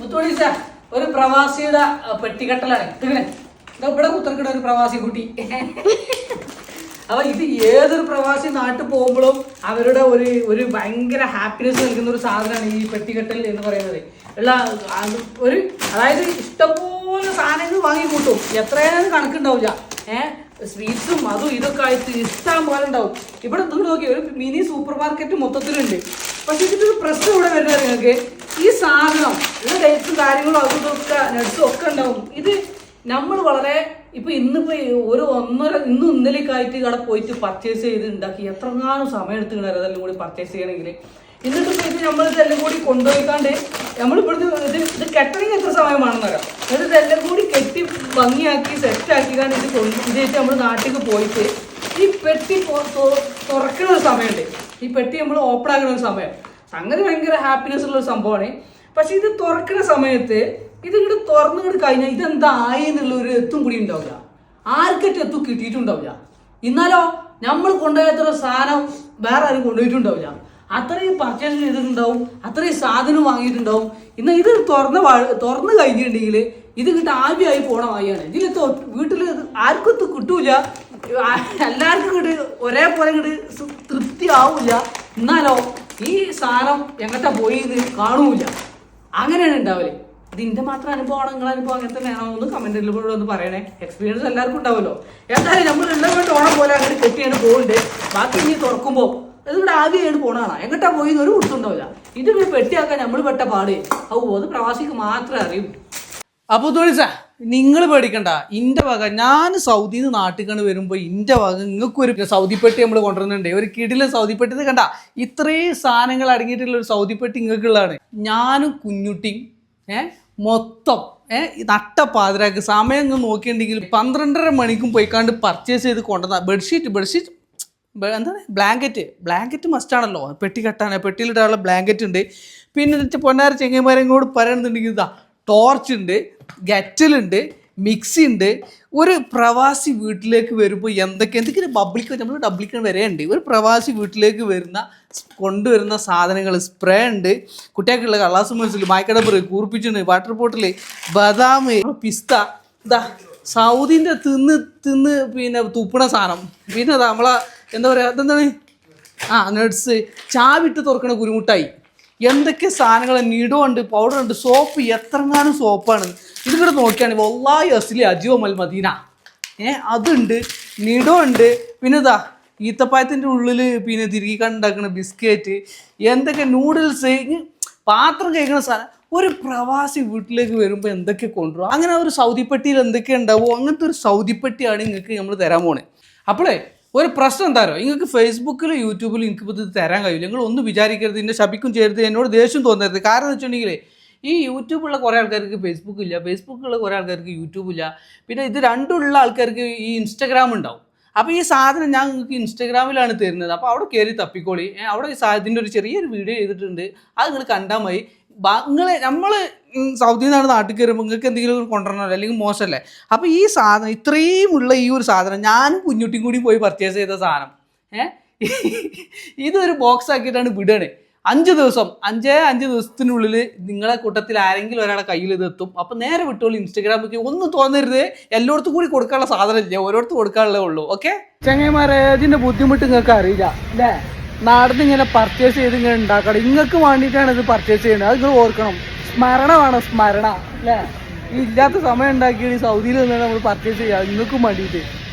മുത്തോളീസ ഒരു പ്രവാസിയുടെ പെട്ടിക്കെട്ടലാണ് പെട്ടികെട്ടലാണ്. ഇതാ ഇവിടെ കുത്തർക്കിട ഒരു പ്രവാസി കുട്ടി. അപ്പൊ ഇത് ഏതൊരു പ്രവാസി നാട്ടിൽ പോകുമ്പോഴും അവരുടെ ഒരു ഒരു ഭയങ്കര ഹാപ്പിനെസ് നൽകുന്ന ഒരു സാധനമാണ് ഈ പെട്ടിക്കെട്ടൽ എന്ന് പറയുന്നത്. ഉള്ള ഒരു അതായത് ഇഷ്ടംപോലെ സാധനങ്ങൾ വാങ്ങി കൂട്ടും. എത്രയാലും കണക്കുണ്ടാവില്ല. ഏഹ് സ്വീറ്റ്സും അതും ഇതൊക്കെ ആയിട്ട് ഇഷ്ടം പോലെ ഉണ്ടാവും. ഇവിടെ നോക്കി ഒരു മിനി സൂപ്പർ മാർക്കറ്റ് മൊത്തത്തിലുണ്ട്. പക്ഷെ ഇതിന്റെ ഒരു പ്രശ്നം ഇവിടെ വരുന്നത് നിങ്ങൾക്ക് ഈ സാധനം ഇത് ഡേറ്റ്സും കാര്യങ്ങളും അതും ഒക്കെ നട്സും ഒക്കെ ഉണ്ടാവും. ഇത് നമ്മൾ വളരെ ഇപ്പൊ ഇന്നിപ്പോ ഒരു ഒന്നര ഇന്ന് ഇന്നലേക്കായിട്ട് ഇവിടെ പോയിട്ട് പർച്ചേസ് ചെയ്ത് ഉണ്ടാക്കി എത്രങ്ങാനും സമയം എടുത്തുകൊണ്ട് അതെല്ലാം കൂടി പർച്ചേസ് ചെയ്യണമെങ്കിൽ എന്നിട്ട് ഇത് നമ്മൾ ഇതെല്ലാം കൂടി കൊണ്ടുപോയിക്കാണ്ട് നമ്മൾ ഇവിടുത്തെ ഇത് ഇത് കെട്ടണമെങ്കിൽ എത്ര സമയമാണെന്ന് അറിയാം? എന്നിട്ട് ഇതെല്ലാം കൂടി കെട്ടി ഭംഗിയാക്കി സെറ്റ് ആക്കിക്കാണ്ട് ഇത് കൊണ്ട് ഇത് വെച്ച് നമ്മൾ നാട്ടിലേക്ക് പോയിട്ട് ഈ പെട്ടി തുറക്കുന്ന ഒരു സമയമുണ്ട്. ഈ പെട്ടി നമ്മൾ ഓപ്പൺ ആക്കുന്ന ഒരു സമയം. സംഗതി ഭയങ്കര ഹാപ്പിനെസ് ഉള്ള ഒരു സംഭവമാണ്. പക്ഷെ ഇത് തുറക്കുന്ന സമയത്ത് ഇത് ഇങ്ങോട്ട് തുറന്നു കൊണ്ട് കഴിഞ്ഞാൽ ഇതെന്തായി എന്നുള്ള ഒരു എത്തും കൂടി ഉണ്ടാവില്ല. ആർക്കറ്റ് എത്തും കിട്ടിയിട്ടുണ്ടാവില്ല. എന്നാലോ നമ്മൾ കൊണ്ടുപോയത്ര സാധനം വേറെ ആരും കൊണ്ടുപോയിട്ടുണ്ടാവില്ല. അത്രയും പർച്ചേസ് ചെയ്തിട്ടുണ്ടാവും അത്രയും സാധനം വാങ്ങിയിട്ടുണ്ടാവും. ഇന്ന് ഇത് തുറന്ന് തുറന്ന് കഴിഞ്ഞിട്ടുണ്ടെങ്കിൽ ഇത് കിട്ടാൻ ആവിയായി പോണ വായാണ് ഇതിൽ വീട്ടിൽ ആർക്കും കിട്ടൂല. എല്ലാവർക്കും ഇങ്ങോട്ട് ഒരേപോലെ ഇങ്ങോട്ട് തൃപ്തി ആവില്ല എന്നാലോ ഈ സാധനം എങ്ങട്ടാ പോയി ഇത് കാണൂല. അങ്ങനെയാണ് ഉണ്ടാവൽ ഇതിന്റെ മാത്രം അനുഭവമാണ് നിങ്ങളെ അനുഭവം അങ്ങനെ തന്നെയാണോ കമന്റിൽ കൂടെ ഒന്ന് പറയണേ. എക്സ്പീരിയൻസ് എല്ലാവർക്കും ഉണ്ടാവുമല്ലോ എന്തായാലും നമ്മൾ എല്ലാവരും ഓണം പോലെ അങ്ങനെ കെട്ടിയാണ് പോകുന്നുണ്ട് ബാക്കി ഇനി തുറക്കുമ്പോൾ ഇതിവിടെ ആവിയാണ് പോണാണ് എങ്ങട്ടാ പോയി ഒരു കൊടുത്തുണ്ടാവില്ല ഇതിവിടെ പെട്ടിയാക്കാൻ നമ്മൾ പെട്ട പാട്. ഔ അത് പ്രവാസിക്ക് മാത്രമേ അറിയൂ. അപ്പൊ നിങ്ങൾ പേടിക്കണ്ട. ഇന്റെ വക ഞാൻ സൗദിയിൽ നിന്ന് നാട്ടിക്കാണ് വരുമ്പോൾ ഇന്റെ വക നിങ്ങൾക്ക് ഒരു സൗദിപ്പെട്ടി നമ്മൾ കൊണ്ടുവരുന്നുണ്ട്. ഒരു കിടിലെ സൗദിപ്പെട്ടി കണ്ട ഇത്രയും സാധനങ്ങൾ അടങ്ങിയിട്ടുള്ള ഒരു സൗദിപ്പെട്ടി നിങ്ങൾക്കുള്ളതാണ് ഞാനും കുഞ്ഞുട്ടിയും ഏ മൊത്തം ഏ നട്ട പാതിരാക്ക് സമയം ഇങ്ങ് നോക്കിയിട്ടുണ്ടെങ്കിൽ പന്ത്രണ്ടര മണിക്കും പോയിക്കാണ്ട് പർച്ചേസ് ചെയ്ത് കൊണ്ടുവന്ന ബെഡ്ഷീറ്റ് ബെഡ്ഷീറ്റ് എന്താ എന്താണ്? ബ്ലാങ്കറ്റ് ബ്ലാങ്കറ്റ് മസ്റ്റാണല്ലോ പെട്ടി കെട്ടാൻ പെട്ടിയിലിടാനുള്ള ബ്ലാങ്കറ്റ് ഉണ്ട്. പിന്നെ പൊന്നാര ചെങ്ങന്മാരെ കൂടി പറയുന്നുണ്ടെങ്കിൽ ഇതാ ടോർച്ച് ഉണ്ട്. ഗറ്റലുണ്ട് മിക്സി ഉണ്ട് ഒരു പ്രവാസി വീട്ടിലേക്ക് വരുമ്പോൾ എന്തൊക്കെ എന്തൊക്കെ പബ്ലിക് നമ്മൾ ഡബ്ലിക്ക് വരെയുണ്ട് ഒരു പ്രവാസി വീട്ടിലേക്ക് വരുന്ന കൊണ്ടുവരുന്ന സാധനങ്ങൾ സ്പ്രേ ഉണ്ട്. കുട്ടികൾക്കുള്ള കള്ളാസ് മനസ്സിൽ മായ്ക്കടപ്പറ് കൂർപ്പിച്ചുണ്ട് വാട്ടർ ബോട്ടിൽ ബദാം പിസ്ത. ഇതാ സൗദിന്റെ തിന്ന് തിന്ന് പിന്നെ തുപ്പണ സാധനം. പിന്നെ നമ്മളെ എന്താ പറയുക അതെന്താണ്? ആ നട്സ് ചാവിട്ട് തുറക്കണ കുരുമുട്ടായി. എന്തൊക്കെ സാധനങ്ങൾ നീടുണ്ട് ഉണ്ട് സോപ്പ് എത്രങ്ങാനും സോപ്പാണ് ഇതിവിടെ നോക്കിയാണെങ്കിൽ വല്ലായി അസിലി മൽ മദീന. ഏ അതുണ്ട് നീടുണ്ട് പിന്നെ ഇതാ ഈത്തപ്പായത്തിന്റെ ഉള്ളിൽ പിന്നെ തിരികെ കണ്ടാക്കുന്ന ബിസ്ക്കറ്റ് എന്തൊക്കെ നൂഡിൽസ് പാത്രം കഴിക്കുന്ന സാധനം. ഒരു പ്രവാസി വീട്ടിലേക്ക് വരുമ്പോൾ എന്തൊക്കെ കൊണ്ടുവരും? അങ്ങനെ ഒരു സൗദിപ്പെട്ടിയിൽ എന്തൊക്കെ ഉണ്ടാവും അങ്ങനത്തെ ഒരു സൗദിപ്പെട്ടിയാണ് നിങ്ങൾക്ക് നമ്മൾ തരാൻ പോണേ. അപ്പോളേ ഒരു പ്രശ്നം എന്താരോ നിങ്ങൾക്ക് ഫേസ്ബുക്കിൽ യൂട്യൂബിൽ നിങ്ങൾക്ക് ഇപ്പോൾ ഇത് തരാൻ കഴിയില്ല. നിങ്ങൾ ഒന്നും വിചാരിക്കരുത് എന്നെ ശപിക്കും ചെയ്യരുത് എന്നോട് ദേഷ്യം തോന്നരുത്. കാരണം എന്ന് വെച്ചിട്ടുണ്ടെങ്കിൽ ഈ യൂട്യൂബുള്ള കുറേ ആൾക്കാർക്ക് ഫേസ്ബുക്ക് ഇല്ല ഫേസ്ബുക്കുള്ള കുറേ ആൾക്കാർക്ക് യൂട്യൂബ് ഇല്ല പിന്നെ ഇത് രണ്ടുള്ള ആൾക്കാർക്ക് ഈ ഇൻസ്റ്റാഗ്രാം ഉണ്ടാവും. അപ്പോൾ ഈ സാധനം ഞാൻ നിങ്ങൾക്ക് ഇൻസ്റ്റാഗ്രാമിലാണ് തരുന്നത്. അപ്പോൾ അവിടെ കയറി തപ്പിക്കോളി. അവിടെ ഈ സാധനത്തിന്റെ ഒരു ചെറിയൊരു വീഡിയോ ചെയ്തിട്ടുണ്ട്. അത് നിങ്ങൾ കണ്ടാൽ മതി. നിങ്ങൾ നമ്മൾ സൗദിയിൽ നിന്നാണ് നാട്ടിൽ കയറുമ്പോൾ നിങ്ങൾക്ക് എന്തെങ്കിലും കൊണ്ടുവരണമല്ലോ അല്ലെങ്കിൽ മോശമല്ലേ അപ്പോൾ ഈ സാധനം ഇത്രയും ഉള്ള ഈ ഒരു സാധനം ഞാനും കുഞ്ഞുട്ടിയും കൂടി പോയി പർച്ചേസ് ചെയ്ത സാധനം. ഏഹ് ഇതൊരു ബോക്സ് ആക്കിയിട്ടാണ് വിടണേ. അഞ്ച് ദിവസം അഞ്ചേ അഞ്ച് ദിവസത്തിനുള്ളിൽ നിങ്ങളെ കൂട്ടത്തിൽ ആരെങ്കിലും ഒരാളെ കയ്യിൽ ഇത് എത്തും അപ്പം നേരെ വിട്ടോളൂ ഇൻസ്റ്റഗ്രാമിലേക്ക്. ഒന്നും തോന്നരുത്. എല്ലായിടത്തും കൂടി കൊടുക്കാനുള്ള സാധനം ഇല്ല. ഓരോരുത്തർ കൊടുക്കാനുള്ളേ ഉള്ളൂ. ഓക്കെ? ചങ്ങന്മാരെ ഇതിന്റെ ബുദ്ധിമുട്ട് നിങ്ങൾക്ക് അറിയില്ല. അല്ലേ? നാടിന് ഇങ്ങനെ പർച്ചേസ് ചെയ്ത് ഇങ്ങനെ ഉണ്ടാക്കണം. നിങ്ങൾക്ക് വേണ്ടിയിട്ടാണ് ഇത് പർച്ചേസ് ചെയ്യുന്നത്. അത് നിങ്ങൾ ഓർക്കണം. സ്മരണ വേണം സ്മരണ. അല്ലേ? ഇല്ലാത്ത സമയം ഉണ്ടാക്കിയിട്ട് സൗദിയിൽ നിന്നാണ് നമ്മൾ പർച്ചേസ് ചെയ്യുക. നിങ്ങൾക്കും വേണ്ടിയിട്ട്.